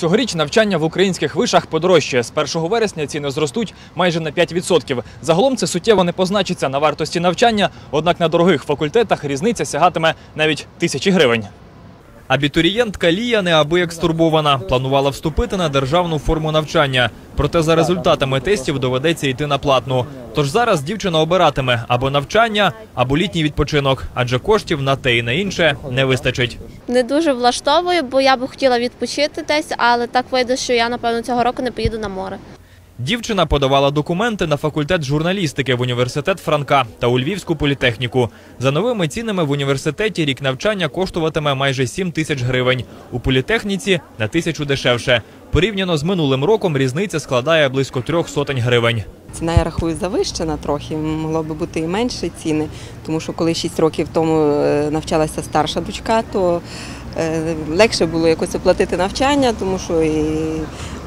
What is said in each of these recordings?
Цьогоріч навчання в українських вишах подорожчає. З 1 вересня ціни зростуть майже на 5%. Загалом це суттєво не позначиться на вартості навчання, однак на дорогих факультетах різниця сягатиме навіть тисячі гривень. Абітурієнтка Лія неабияк стурбована. Планувала вступити на державну форму навчання. Проте за результатами тестів доведеться йти на платну. Тож зараз дівчина обиратиме або навчання, або літній відпочинок, адже коштів на те і на інше не вистачить. Не дуже влаштовує, бо я би хотіла відпочити десь, але так вийде, що я напевно цього року не поїду на море. Дівчина подавала документи на факультет журналістики в університет Франка та у Львівську політехніку. За новими цінами в університеті рік навчання коштуватиме майже 7 тисяч гривень. У політехніці на тисячу дешевше. Порівняно з минулим роком різниця складає близько трьох сотень гривень. Ціна, я рахую, завищена трохи. Могло би бути і менше ціни, тому що коли 6 років тому е, навчалася старша дочка, то легше було якось оплатити навчання, тому що і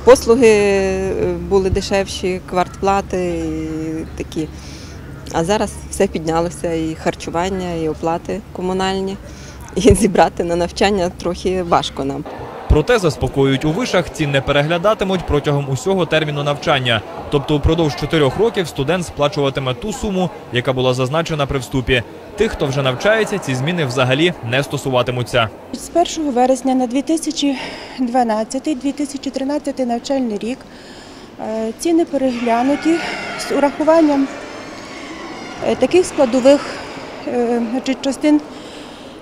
послуги е, були дешевші, квартплати і такі. А зараз все піднялося, і харчування, і оплати комунальні. І зібрати на навчання трохи важко нам. Проте заспокоюють у вишах, ці не переглядатимуть протягом усього терміну навчання. Тобто упродовж чотирьох років студент сплачуватиме ту суму, яка була зазначена при вступі. Тих, хто вже навчається, ці зміни взагалі не стосуватимуться. З 1 вересня на 2012-2013 навчальний рік е, ціни переглянуті з урахуванням е, таких складових е, частин.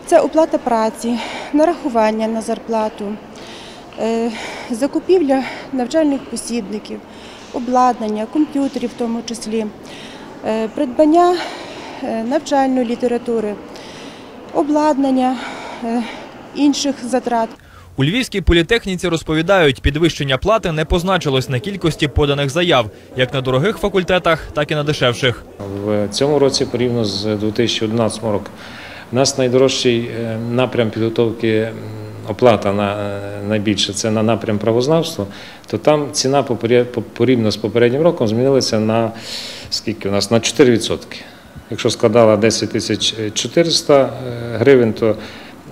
Це оплата праці, нарахування на зарплату, закупівля навчальних посібників, обладнання, комп'ютерів в тому числі, е, придбання е, навчальної літератури, обладнання, е, інших затрат. У Львівській політехніці розповідають, підвищення плати не позначилось на кількості поданих заяв, як на дорогих факультетах, так і на дешевших. В цьому році порівняно з 2011 роком у нас найдорожчий е, напрям підготовки оплата на е, найбільше це на напрям правознавства, то там ціна порівняно з попереднім роком змінилася на скільки у нас на 4%. Якщо складала 10 тисяч 400 гривень, то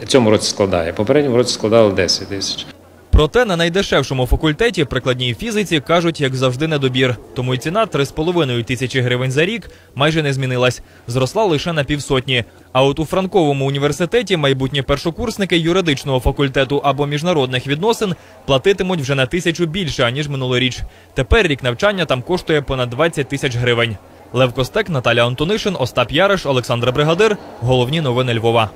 цьому році складає. Попередньому році складала 10 тисяч. Проте на найдешевшому факультеті прикладній фізиці кажуть, як завжди, недобір. Тому й ціна 3,5 тисячі гривень за рік майже не змінилась. Зросла лише на півсотні. А от у Франковому університеті майбутні першокурсники юридичного факультету або міжнародних відносин платитимуть вже на тисячу більше, аніж минулоріч. Тепер рік навчання там коштує понад 20 тисяч гривень. Лев Костек, Наталя Антонишин, Остап Яриш, Олександр Бригадир. Головні новини Львова.